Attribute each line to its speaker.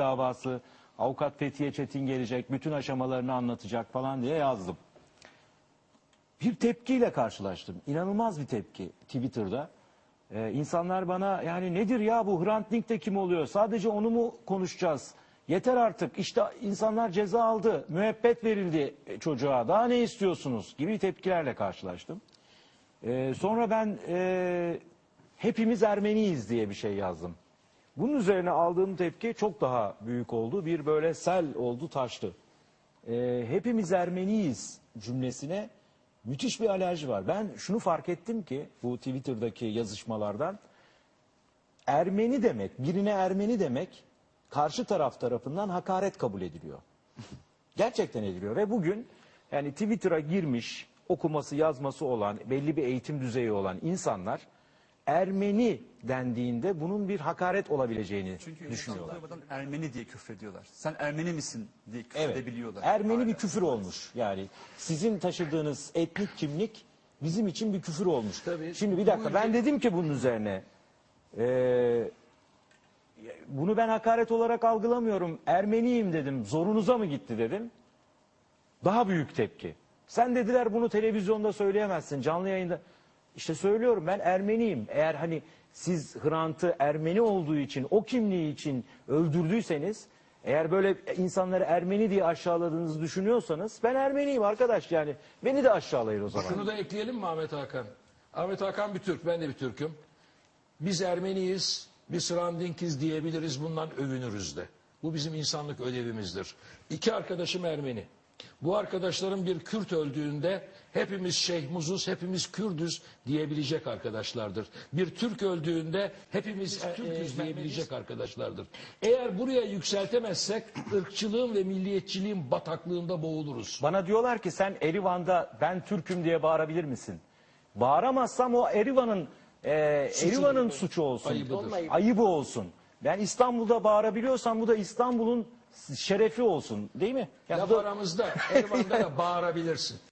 Speaker 1: davası, avukat Fethiye Çetin gelecek, bütün aşamalarını anlatacak falan diye yazdım. Bir tepkiyle karşılaştım. İnanılmaz bir tepki Twitter'da. Ee, insanlar bana yani nedir ya bu Hrant Dink de kim oluyor? Sadece onu mu konuşacağız? Yeter artık işte insanlar ceza aldı, müebbet verildi çocuğa daha ne istiyorsunuz gibi tepkilerle karşılaştım. Ee, sonra ben e, hepimiz Ermeniyiz diye bir şey yazdım. Bunun üzerine aldığım tepki çok daha büyük oldu. Bir böyle sel oldu taştı. Ee, hepimiz Ermeniyiz cümlesine müthiş bir alerji var. Ben şunu fark ettim ki bu Twitter'daki yazışmalardan Ermeni demek, birine Ermeni demek karşı taraf tarafından hakaret kabul ediliyor. Gerçekten ediliyor ve bugün yani Twitter'a girmiş, okuması yazması olan, belli bir eğitim düzeyi olan insanlar Ermeni dendiğinde bunun bir hakaret olabileceğini
Speaker 2: Çünkü
Speaker 1: düşünüyorlar.
Speaker 2: düşünüyorlar. Ermeni diye küfrediyorlar. Sen Ermeni misin diye
Speaker 1: Evet.
Speaker 2: küfredebiliyorlar.
Speaker 1: Ermeni bir küfür olmuş. Yani sizin taşıdığınız etnik kimlik bizim için bir küfür olmuş.
Speaker 3: Tabii.
Speaker 1: Şimdi bir dakika ben dedim ki bunun üzerine eee, bunu ben hakaret olarak algılamıyorum. Ermeniyim dedim. Zorunuza mı gitti dedim. Daha büyük tepki. Sen dediler bunu televizyonda söyleyemezsin canlı yayında. İşte söylüyorum ben Ermeniyim. Eğer hani siz Hrant'ı Ermeni olduğu için o kimliği için öldürdüyseniz eğer böyle insanları Ermeni diye aşağıladığınızı düşünüyorsanız ben Ermeniyim arkadaş yani beni de aşağılayın o zaman.
Speaker 3: Şunu da ekleyelim mi Ahmet Hakan? Ahmet Hakan bir Türk, ben de bir Türk'üm. Biz Ermeniyiz, biz Hrandinkiz diyebiliriz, bundan övünürüz de. Bu bizim insanlık ödevimizdir. İki arkadaşım Ermeni. Bu arkadaşların bir Kürt öldüğünde hepimiz Şeyh Muzuz, hepimiz Kürdüz diyebilecek arkadaşlardır. Bir Türk öldüğünde hepimiz Türküz diyebilecek arkadaşlardır. Eğer buraya yükseltemezsek ırkçılığın ve milliyetçiliğin bataklığında boğuluruz.
Speaker 1: Bana diyorlar ki sen Erivan'da ben Türk'üm diye bağırabilir misin? Bağıramazsam o Erivan'ın e, Erivan'ın suçu olsun.
Speaker 3: Ayıbıdır.
Speaker 1: Ayıbı olsun. Ben İstanbul'da bağırabiliyorsam bu da İstanbul'un şerefi olsun değil mi? Yani
Speaker 3: Laf
Speaker 1: bu da-
Speaker 3: aramızda Erman'da da bağırabilirsin.